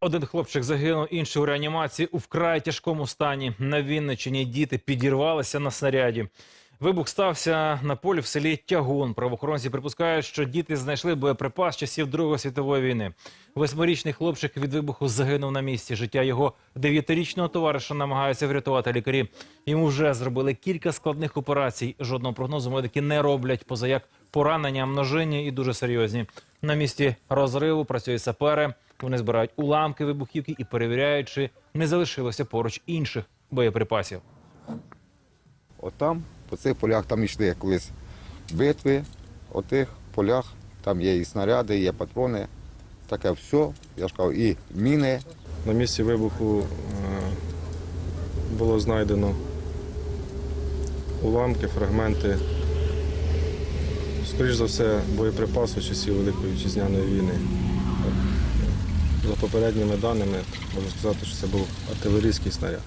Один хлопчик загинув, інший у реанімації у вкрай тяжкому стані. На Вінничині діти підірвалися на снаряді. Вибух стався на полі в селі Тягун. Правоохоронці припускають, що діти знайшли боєприпас часів Другої світової війни. Восьмирічний хлопчик від вибуху загинув на місці. Життя його дев'ятирічного товариша намагаються врятувати лікарі. Йому вже зробили кілька складних операцій. Жодного прогнозу медики не роблять, поза як поранення, множинні і дуже серйозні. На місці розриву працюють сапери. Вони збирають уламки вибухівки і перевіряють, чи не залишилося поруч інших боєприпасів. Отам, по цих полях, там йшли колись битви, о тих полях, там є і снаряди, є патрони. Таке все, я ж кажу, і міни. На місці вибуху е, було знайдено уламки, фрагменти, скоріш за все, боєприпаси часів Великої Вітчизняної війни. За попередніми даними можна сказати, що це був артилерійський снаряд.